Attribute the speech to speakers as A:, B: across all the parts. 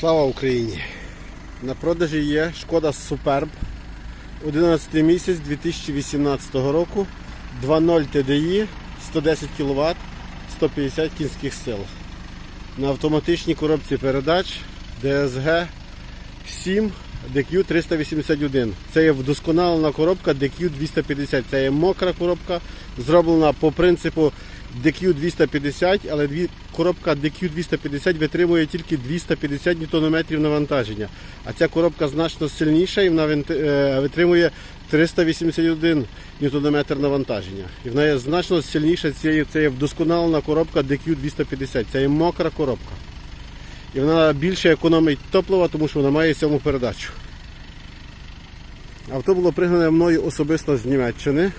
A: Слава Україні! На продажі є шкода Superb 11 місяць 2018 року 2.0 TDI 110 кВт 150 кінських сил. На автоматичній коробці передач DSG 7 DQ 381. Це є вдосконалена коробка DQ 250. Це є мокра коробка, зроблена по принципу DQ 250, але коробка DQ 250 витримує тільки 250 Нм навантаження. А ця коробка значно сильніша і вона е, витримує 381 Нм навантаження. І вона є значно сильніша це є вдосконалена коробка DQ 250. Це є мокра коробка. І вона більше економить топлива, тому що вона має сьому передачу. Авто було пригнане мною особисто з Німеччини.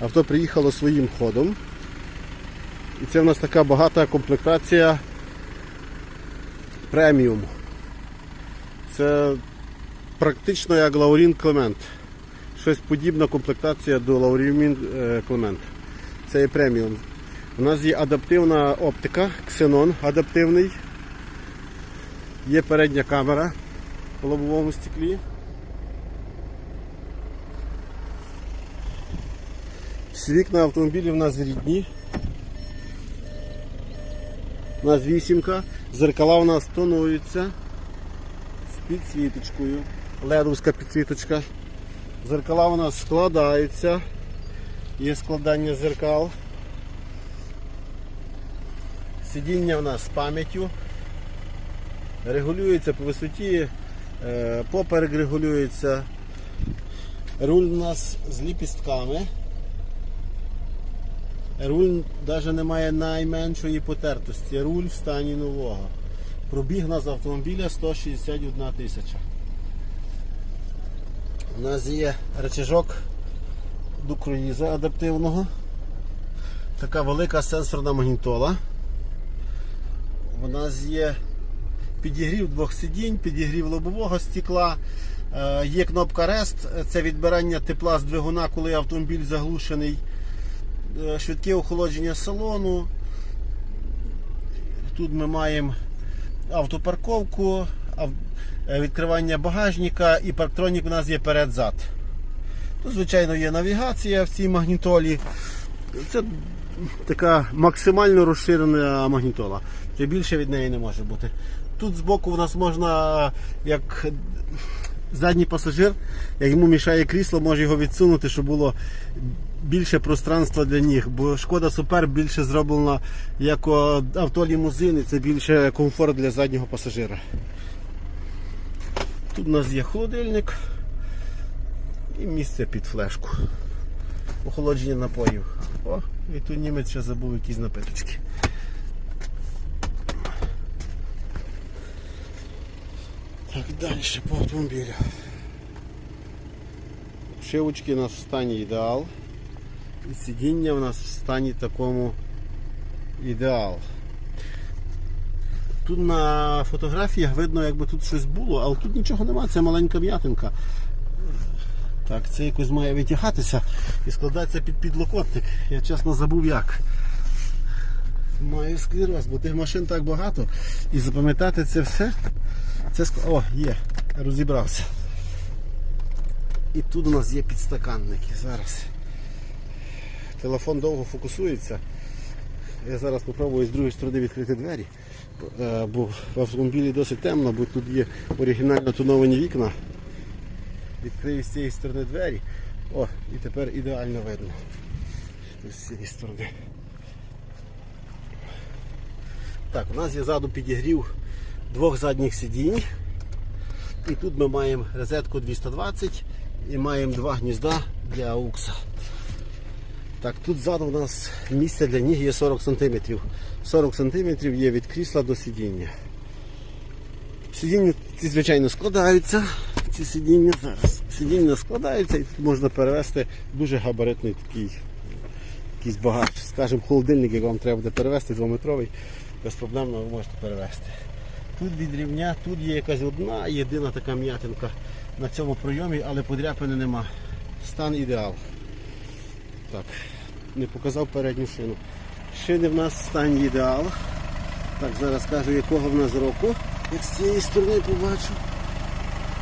A: Авто приїхало своїм ходом. І це в нас така багата комплектація преміум. Це практично як Лаурін Клемент. Щось подібна комплектація до Лаурін е, Клемент. Це є преміум. У нас є адаптивна оптика, ксенон адаптивний. Є передня камера в лобовому стеклі. Всі вікна автомобілів у нас рідні. У нас вісімка, зеркала у нас тонуються з підсвіточкою, ледовська підсвіточка. Зеркала у нас складаються, є складання зеркал. Сидіння у нас з пам'яттю. Регулюється по висоті, е, поперек регулюється. Руль у нас з ліпістками. Руль навіть не має найменшої потертості. Руль в стані нового. Пробіг нас автомобіля 161 тисяча. У нас є речажок до круїза адаптивного. Така велика сенсорна магнітола. У нас є підігрів двох сидінь, підігрів лобового стекла. Е, Є кнопка REST, це відбирання тепла з двигуна, коли автомобіль заглушений. Е, Швидке охолодження салону. Тут ми маємо автопарковку, е, відкривання багажника і парктронік у нас є перед-зад. Тут, звичайно, є навігація в цій магнітолі. Це така максимально розширена магнітола. Більше від неї не може бути. Тут збоку у нас можна, як задній пасажир, як йому мішає крісло, може його відсунути, щоб було більше пространства для ніг. Бо шкода Супер більше зроблена як авто лімузин, і це більше комфорт для заднього пасажира. Тут у нас є холодильник і місце під флешку. Охолодження напоїв. О, і тут німець ще забув якісь напиточки. Так, далі по автомобілю. Шивочки у нас в стані ідеал. І сидіння у нас в стані такому ідеал. Тут на фотографіях видно, якби тут щось було, але тут нічого немає, це маленька м'ятинка. Так, це якось має витягатися і складатися під підлокотник. Я чесно забув як. Маю склероз, бо тих машин так багато. І запам'ятати це все. Це ск- О, є, розібрався. І тут у нас є підстаканники. Зараз. Телефон довго фокусується. Я зараз спробую з другої сторони відкрити двері, Е, бо в автомобілі досить темно, бо тут є оригінально тоновані вікна. Відкрию з цієї сторони двері. О, і тепер ідеально видно. З цієї сторони. Так, у нас є ззаду підігрів двох задніх сидінь. І тут ми маємо розетку 220 і маємо два гнізда для аукса. Так, тут ззаду у нас місце для ніг є 40 см. 40 см є від крісла до сидіння. Сидіння ці, звичайно, складаються. Ці сидіння зараз. Сидіння складаються і тут можна перевести дуже габаритний такий якийсь багаж. Скажімо, холодильник, як вам треба буде перевезти, 2-метровий, безпроблемно ви можете перевезти. Тут від рівня, тут є якась одна єдина така м'ятинка на цьому пройомі, але подряпини нема. Стан ідеал. Так, не показав передню шину. Шини в нас в стані ідеал. Так, зараз кажу, якого в нас року. Як з цієї сторони побачу.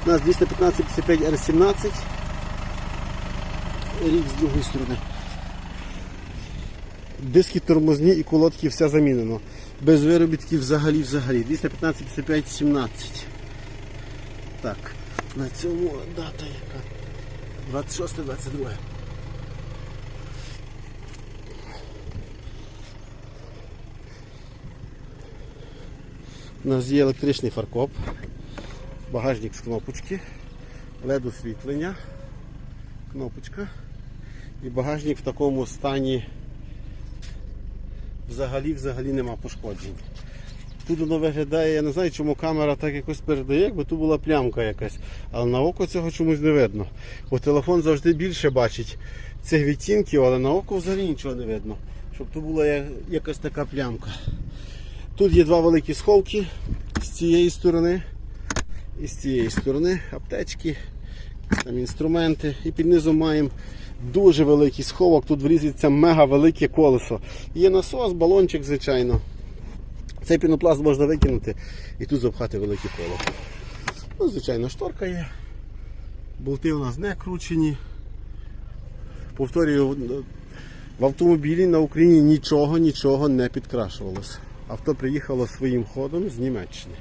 A: У нас 215-55 R17. Рік з другої сторони. Диски тормозні і колодки все замінено. Без виробітків взагалі взагалі. 215 55 17. Так, на цьому дата яка? 26-22. У нас є електричний фаркоп, багажник з кнопочки, LED освітлення, кнопочка. І багажник в такому стані взагалі взагалі нема пошкоджень. Тут воно виглядає, я не знаю, чому камера так якось передає, якби тут була плямка якась. Але на око цього чомусь не видно. Бо телефон завжди більше бачить цих відтінків, але на око взагалі нічого не видно. Щоб тут була якась така плямка. Тут є два великі сховки з цієї сторони і з цієї сторони. Аптечки, там інструменти. І під низом маємо дуже великий сховок. Тут врізується мега велике колесо. Є насос, балончик, звичайно. Цей пінопласт можна викинути і тут запхати велике коло. Ну, звичайно, шторка є. Болти у нас не кручені. Повторюю, в автомобілі на Україні нічого, нічого не підкрашувалося. Авто приїхало своїм ходом з Німеччини.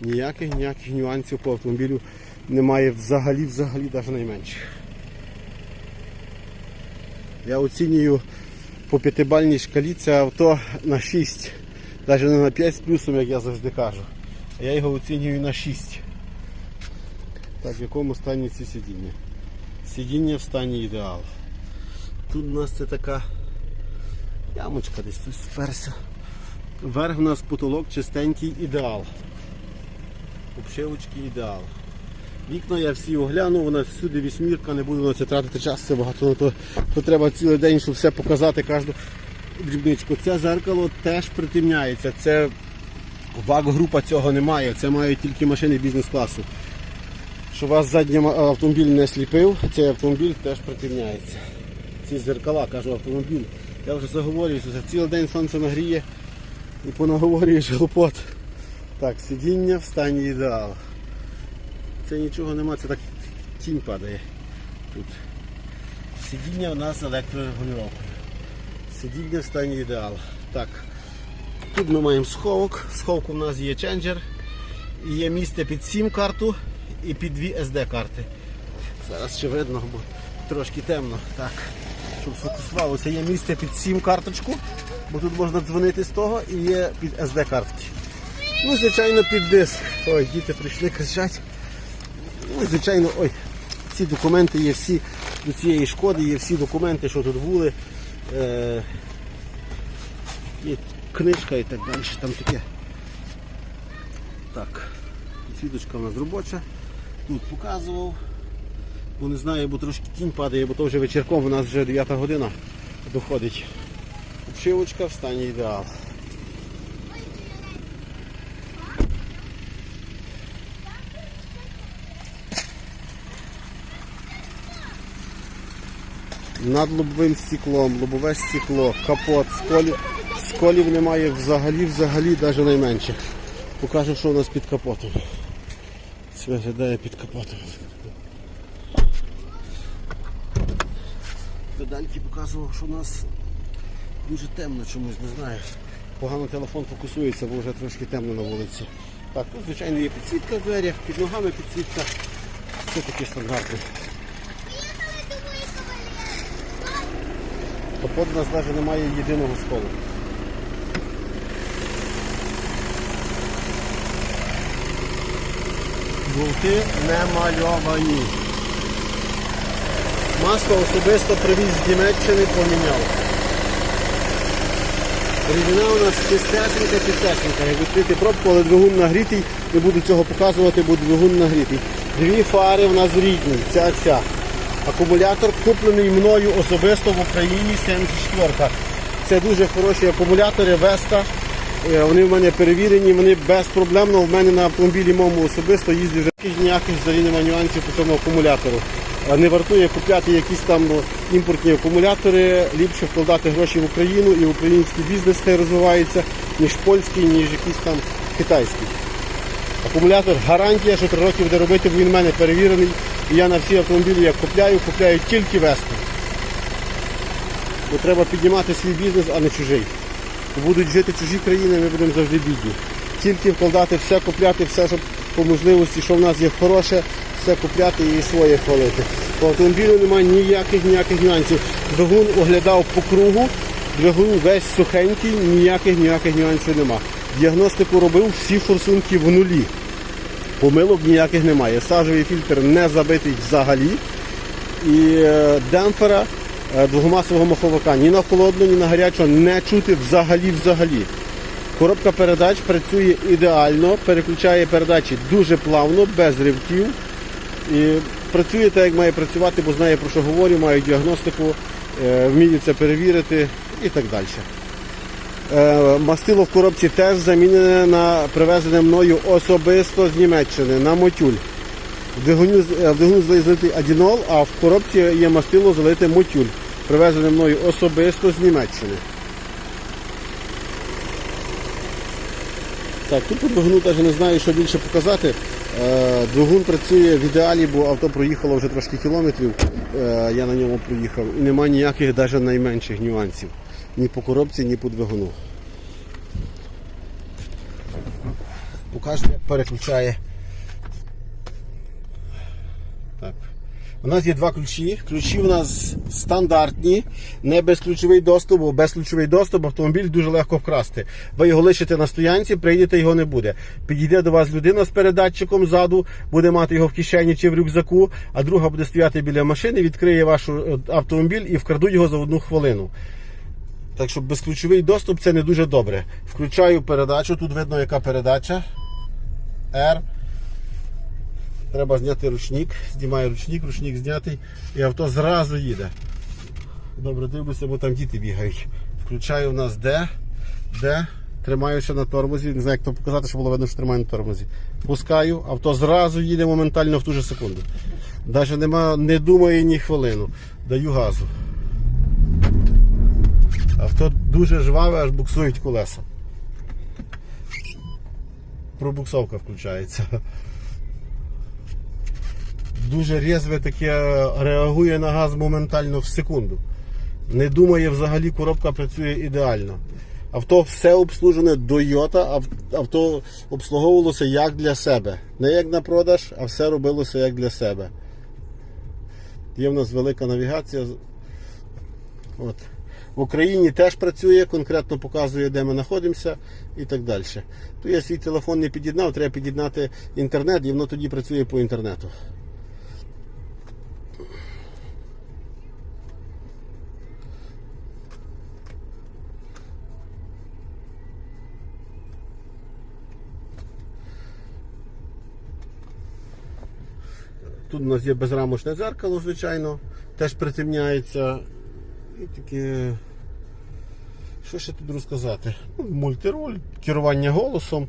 A: Ніяких ніяких нюансів по автомобілю немає взагалі, взагалі, навіть найменших. Я оцінюю по п'ятибальній шкалі це авто на 6. Навіть не на 5 з плюсом, як я завжди кажу. А я його оцінюю на 6. Так, в якому стані ці сидіння? Сидіння в стані ідеал. Тут у нас це така ямочка десь тут сперся. Верх у нас потолок чистенький ідеал. Обшивочки ідеал. Вікна я всі оглянув, вона всюди вісьмірка, не буду на це тратити час, це багато на то, то треба цілий день, щоб все показати, кожну дрібничку. Це зеркало теж притемняється. Це ВАК-група цього немає, це мають тільки машини бізнес-класу. Щоб вас задній автомобіль не сліпив, цей автомобіль теж притемняється. Ці зеркала, кажу, автомобіль. Я вже заговорююся, за цілий день сонце нагріє і понаговорюєш глупот. Так, сидіння в стані ідеал. Це нічого нема, це так тінь падає тут. Сидіння у нас електрорегулювання. Сидіння в стані ідеал. Так. Тут ми маємо сховок. В сховку у нас є ченджер. І є місце під сім карту і під дві SD карти. Зараз ще видно, бо трошки темно. Так. Щоб сфокусувалося, є місце під сім карточку, бо тут можна дзвонити з того і є під SD картки. Ну, звичайно, під диск. Ой, діти прийшли кричать. Ну, звичайно, ой, ці документи є всі до цієї шкоди, є всі документи, що тут були. Е, є книжка і так далі, там таке. Так, світочка у нас робоча. Тут показував. Бо не знаю, бо трошки тінь падає, бо то вже вечірком у нас вже 9 година доходить. Обшивочка в стані ідеал. Над лобовим стеклом, лобове стекло, капот, сколів, сколів немає взагалі, взагалі, навіть найменших. Покажу, що у нас під капотом. Це виглядає під капотом. Педальки показував, що у нас дуже темно чомусь, не знаю. Погано телефон фокусується, бо вже трошки темно на вулиці. Так, тут звичайно є підсвітка в дверях, під ногами підсвітка. Це такі стандарти. Капот у нас навіть немає єдиного сколу. Болти не мальовані. Масло особисто привіз з Німеччини, поміняв. Рідина у нас чистесенька, чистесенька. Як відкрити пробку, але двигун нагрітий, не буду цього показувати, бо двигун нагрітий. Дві фари в нас рідні, ця ця. Акумулятор куплений мною особисто в Україні 74. Це дуже хороші акумулятори Веста. Е, Вони в мене перевірені, вони безпроблемно в мене на автомобілі моєму особисто їздять вже Ніяких- взагалі немає нюансів по цьому акумулятору. Не вартує купляти якісь там ну, імпортні акумулятори, ліпше вкладати гроші в Україну і в український бізнес хай розвивається, ніж польський, ніж якийсь там китайський. Акумулятор гарантія, що 3 роки буде робити, бо він в мене перевірений. Я на всі автомобілі, як купляю, купляю тільки вести. Бо треба піднімати свій бізнес, а не чужий. Будуть жити чужі країни, ми будемо завжди бідні. Тільки вкладати все, купляти все, щоб по можливості, що в нас є хороше, все купляти і своє хвалити. По автомобілю немає ніяких ніяких нюансів. Двигун оглядав по кругу, двигун весь сухенький, ніяких ніяких нюансів нема. Діагностику робив всі форсунки в нулі. Помилок ніяких немає. Сажовий фільтр не забитий взагалі. І е, демпфера е, двохмасового маховика ні на холодну, ні на гарячу не чути взагалі взагалі. Коробка передач працює ідеально, переключає передачі дуже плавно, без ривків. І працює так, як має працювати, бо знає про що говорю, має діагностику, е, вміє це перевірити і так далі. Е, Мастило в коробці теж замінене на привезене мною особисто з Німеччини на мотюль. В двигуні, з- е, в адінол, а в коробці є мастило залите мотюль, привезене мною особисто з Німеччини. Так, тут по двигуну навіть не знаю, що більше показати. Е, Двигун працює в ідеалі, бо авто проїхало вже трошки кілометрів. Я на ньому проїхав. І немає ніяких навіть найменших нюансів. Ні по коробці, ні по двигуну. Покажу, як переключає. Так. У нас є два ключі. Ключі у нас стандартні, не безключовий доступ, бо безключовий доступ автомобіль дуже легко вкрасти. Ви його лишите на стоянці, прийдете, його не буде. Підійде до вас людина з передатчиком ззаду, буде мати його в кишені чи в рюкзаку, а друга буде стояти біля машини, відкриє ваш е, автомобіль і вкрадуть його за одну хвилину. Так що безключовий доступ це не дуже добре. Включаю передачу, тут видно, яка передача. R. Треба зняти ручник. Знімаю ручник, ручник знятий, і авто зразу їде. Добре, дивлюся, бо там діти бігають. Включаю у нас D, D, тримаюся на тормозі. Не знаю, як то показати, щоб було видно, що тримаю на тормозі. Пускаю, авто зразу їде моментально в ту же секунду. Навіть нема, не думає ні хвилину. Даю газу. Авто дуже жваве, аж буксують колеса. Пробуксовка включається. Дуже різве таке реагує на газ моментально в секунду. Не думає взагалі, коробка працює ідеально. Авто все обслужене до йота, авто обслуговувалося як для себе. Не як на продаж, а все робилося як для себе. Є в нас велика навігація. От. В Україні теж працює, конкретно показує, де ми знаходимося і так далі. То я свій телефон не під'єднав, треба під'єднати інтернет, і воно тоді працює по інтернету. Тут у нас є безрамочне дзеркало, звичайно, теж притемняється. І таке. Що ще тут розказати? Ну, Мультироль, керування голосом.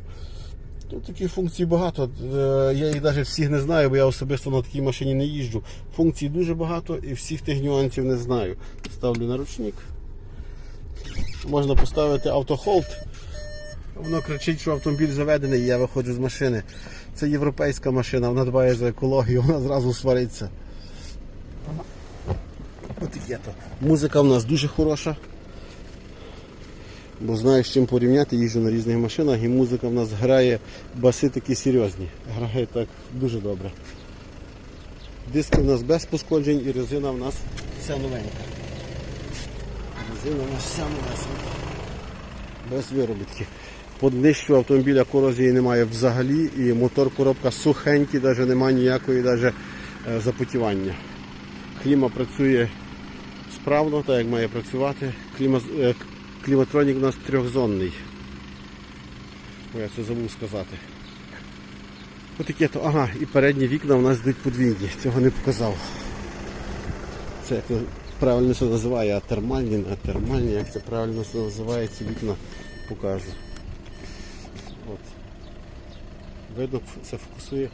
A: Тут таких функцій багато. Е, Я їх навіть всіх не знаю, бо я особисто на такій машині не їжджу. Функцій дуже багато і всіх тих нюансів не знаю. Ставлю на ручник. Можна поставити автохолд. Воно кричить, що автомобіль заведений, і я виходжу з машини. Це європейська машина, вона дбає за екологію, вона зразу свариться. То. Музика в нас дуже хороша. Бо знаю, з чим порівняти, їжджу на різних машинах і музика в нас грає, баси такі серйозні. Грає так дуже добре. Диски в нас без пошкоджень і резина в нас вся новенька. Резина в нас вся новесенька. Без виробітки. По днищу автомобіля корозії немає взагалі і мотор коробка сухенький, навіть немає ніякої навіть, е, запотівання. Кліма працює справно, так як має працювати. Е, кліматронік у нас трьохзонний. О, я це забув сказати. Отаке то, ага, і передні вікна у нас йдуть подвійні, цього не показав. Це як правильно це називає, а термальні, а термальні, як це правильно це називає, ці вікна покажу. От. Видно, це фокусує.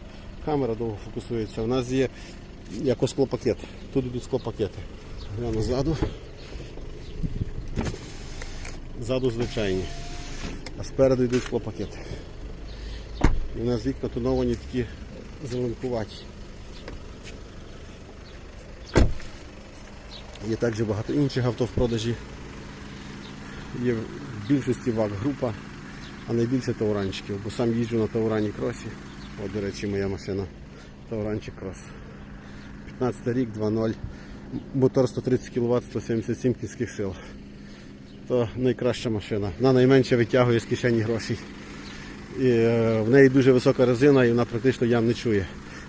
A: Камера довго фокусується. У нас є як склопакет. Тут йдуть склопакети. Гляну ззаду. Ззаду звичайні. А спереду йдуть склопакети. У нас вікна тоновані такі зеленкуваті. Є також багато інших авто в продажі. Є в більшості ВАК група, а найбільше тауранчиків, бо сам їжджу на Таурані кросі. От, до речі, моя машина Тауранчик крос. 15 рік, 2.0, мотор 130 кВт, 177 кінських сил. То найкраща машина. Вона найменше витягує з кишені грошей. І, е, в неї дуже висока резина і вона практично ям не чує.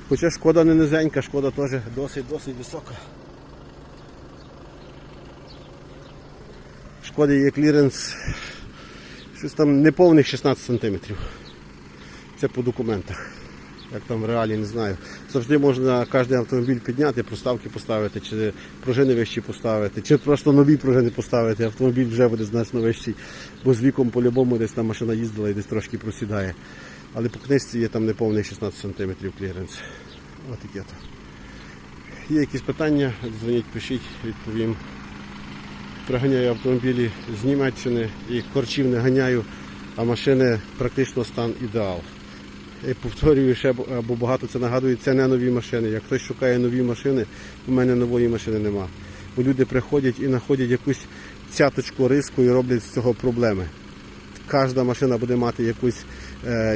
A: Хоча шкода не низенька, шкода теж досить-досить висока. Шкоди є кліренс щось там неповних 16 см. Це по документах. Як там в реалі, не знаю. Завжди можна кожен автомобіль підняти, проставки поставити, чи пружини вищі поставити, чи просто нові пружини поставити. Автомобіль вже буде значно вищий, бо з віком по-любому десь там машина їздила і десь трошки просідає. Але по книжці є там неповний 16 см кліренс. Ось таке то. Є якісь питання, дзвоніть, пишіть, відповім. Приганяю автомобілі з Німеччини і корчів не ганяю, а машини практично стан ідеал. Повторюю ще, бо багато це нагадує, це не нові машини. Як хтось шукає нові машини, у мене нової машини нема. Бо люди приходять і знаходять якусь цяточку риску і роблять з цього проблеми. Кожна машина буде мати якусь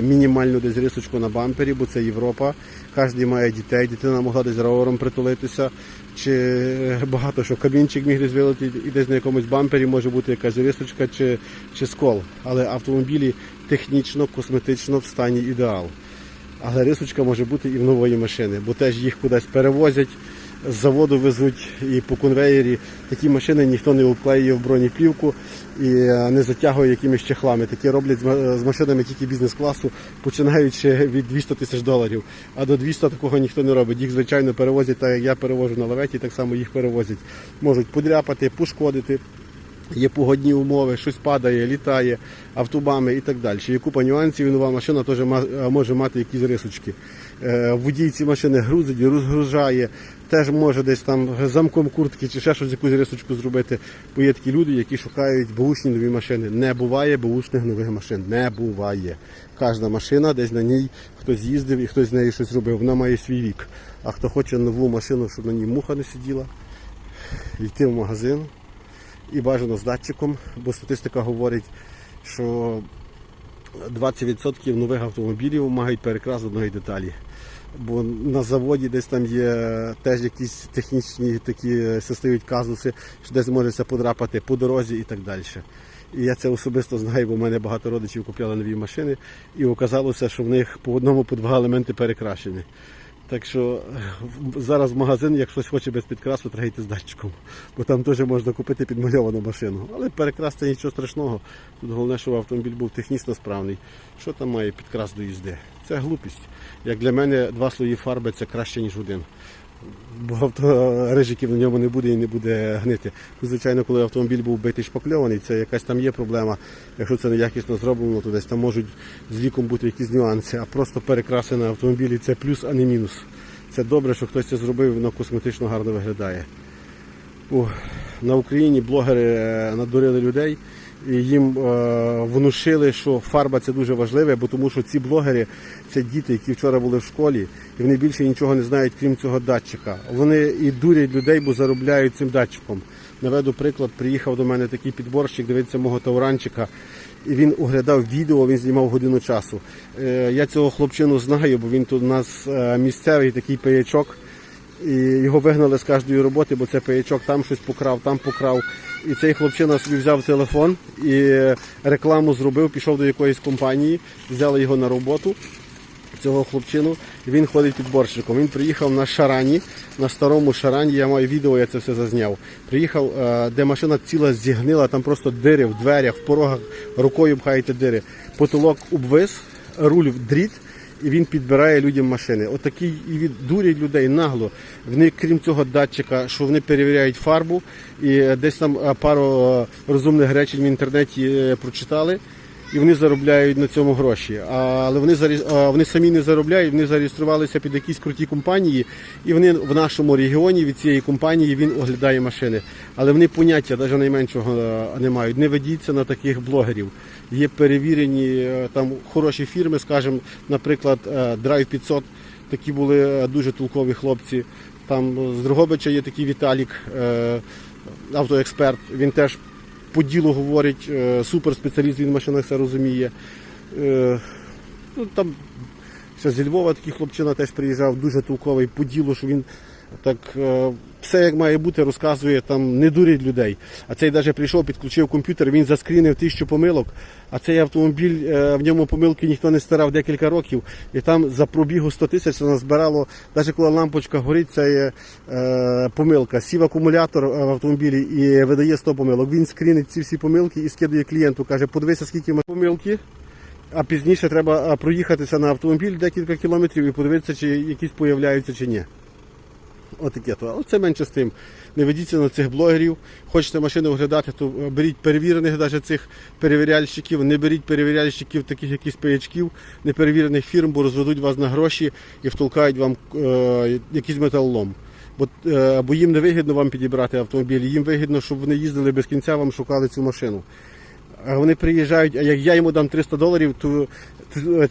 A: мінімальну десь рисочку на бампері, бо це Європа. Кожен має дітей, дитина могла десь ровером притулитися, чи е, багато що кабінчик міг десь вилетіти, і десь на якомусь бампері може бути якась рисочка чи, чи скол. Але автомобілі технічно, косметично в стані ідеал. Але рисочка може бути і в нової машини, бо теж їх кудись перевозять, з заводу везуть і по конвеєрі. Такі машини ніхто не обклеює в бронеплівку і е, не затягує якимись чехлами. Такі роблять з машинами тільки бізнес-класу, починаючи від 200 тисяч доларів. А до 200 такого ніхто не робить. Їх, звичайно, перевозять, так як я перевожу на лаветі, так само їх перевозять. Можуть подряпати, пошкодити. Є погодні умови, щось падає, літає автобами і так далі. Є купа нюансів, і нова машина теж може мати якісь рисочки. Е, Водій ці машини грузить, розгружає, теж може десь там замком куртки чи ще щось якусь рисочку зробити. Бо є такі люди, які шукають бушні нові машини. Не буває бушних нових машин. Не буває. Кожна машина десь на ній хтось їздив і хтось з нею щось робив. Вона має свій вік. А хто хоче нову машину, щоб на ній муха не сиділа, йти в магазин і бажано з датчиком, бо статистика говорить, що 20% нових автомобілів мають перекрас одної деталі. Бо на заводі десь там є теж якісь технічні такі состають казуси, що десь можеться подрапати по дорозі і так далі. І я це особисто знаю, бо в мене багато родичів купляли нові машини, і оказалося, що в них по одному по два елементи перекрашені. Так що зараз в магазин, як хтось хоче без підкрасу, треба з датчиком, бо там теж можна купити підмальовану машину. Але перекрасти нічого страшного. Тут головне, щоб автомобіль був технічно справний. Що там має підкрас до їзди? Це глупість. Як для мене, два слої фарби це краще, ніж один. Бо авто рижиків на ньому не буде і не буде гнити. Ну, Звичайно, коли автомобіль був битий шпакльований, це якась там є проблема. Якщо це неякісно зроблено, то десь там можуть з віком бути якісь нюанси. А просто перекраси на автомобілі це плюс, а не мінус. Це добре, що хтось це зробив, воно косметично гарно виглядає. О, на Україні блогери е, надурили людей їм е, внушили, що фарба це дуже важливе, бо тому що ці блогери це діти, які вчора були в школі, і вони більше нічого не знають, крім цього датчика. Вони і дурять людей, бо заробляють цим датчиком. Наведу приклад, приїхав до мене такий підборщик, дивиться мого тауранчика. І він оглядав відео, він знімав годину часу. Е, Я цього хлопчину знаю, бо він тут у нас е, місцевий такий паячок. І його вигнали з кожної роботи, бо це паячок там щось покрав, там покрав. І цей хлопчина собі взяв телефон і рекламу зробив, пішов до якоїсь компанії, взяли його на роботу. Цього хлопчину, він ходить підборщиком. Він приїхав на шарані, на старому шарані. Я маю відео, я це все зазняв. Приїхав, е, де машина ціла зігнила, там просто дири в дверях, в порогах, рукою пхаєте дири. Потолок обвис, руль дріт, і він підбирає людям машини. Отакий і від дурять людей нагло. Вони, крім цього датчика, що вони перевіряють фарбу, і десь там е, пару е, розумних речень в інтернеті е, прочитали. І вони заробляють на цьому гроші. Але вони вони самі не заробляють, вони зареєструвалися під якісь круті компанії, і вони в нашому регіоні від цієї компанії він оглядає машини. Але вони поняття навіть найменшого е, не мають. Не ведіться на таких блогерів. Є перевірені е, там хороші фірми, скажімо, наприклад, е, Drive 500, такі були е, дуже толкові хлопці. Там з Дрогобича є такий Віталік, автоексперт. Він теж по ділу говорить, суперспеціаліст, він в машинах все розуміє. Ну, там зі Львова такий хлопчина теж приїжджав, дуже толковий по ділу, що він так е, все як має бути, розказує, там не дурить людей. А цей навіть прийшов, підключив комп'ютер, він заскрінив тисячу помилок, а цей автомобіль, е, в ньому помилки ніхто не стирав декілька років, і там за пробігу 100 тисяч вона збирало, навіть коли лампочка горить, це є е, помилка. Сів акумулятор е, в автомобілі і видає 100 помилок. Він скрінить ці всі помилки і скидує клієнту, каже, подивися, скільки помилки. А пізніше треба проїхатися на автомобіль декілька кілометрів і подивитися, чи якісь появляються чи ні. Отаке то. Але це менше з тим. Не ведіться на цих блогерів. Хочете машину оглядати, то беріть перевірених навіть цих перевіряльщиків, не беріть перевіряльщиків, таких якісь паячків, неперевірених фірм, бо розведуть вас на гроші і втолкають вам е, якийсь металолом. Бо, е, бо їм не вигідно вам підібрати автомобіль, їм вигідно, щоб вони їздили без кінця, вам шукали цю машину. А вони приїжджають, а як я йому дам 300 доларів, то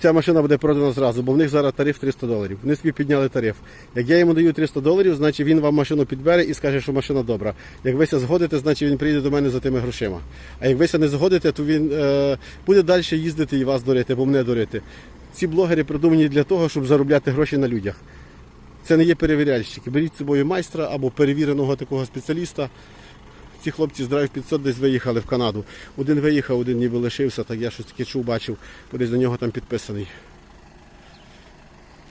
A: ця машина буде продана зразу, бо в них зараз тариф 300 доларів. Вони собі підняли тариф. Як я йому даю 300 доларів, значить він вам машину підбере і скаже, що машина добра. Як вися згодите, значить він приїде до мене за тими грошима. А як вися не згодите, то він е, буде далі їздити і вас дурити, або мене дурити. Ці блогери придумані для того, щоб заробляти гроші на людях. Це не є перевіряльщики. Беріть з собою майстра або перевіреного такого спеціаліста. Ці хлопці з Drive 500 десь виїхали в Канаду. Один виїхав, один ніби лишився, так я щось таке чув, бачив, десь до нього там підписаний.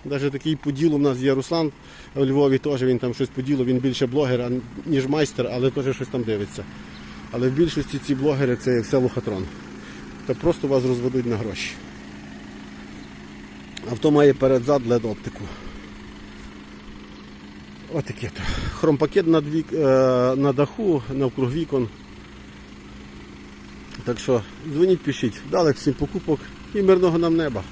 A: Навіть такий по ділу в нас є Руслан в Львові теж він там щось по ділу, він більше блогер, ніж майстер, але теж щось там дивиться. Але в більшості ці блогери це все лохотрон. Та просто вас розведуть на гроші. Авто має перед-зад led оптику. Отаке то. Хромпакет на, дві, е, на даху, навкруг вікон. Так що дзвоніть, пишіть. Дали всім покупок і мирного нам неба.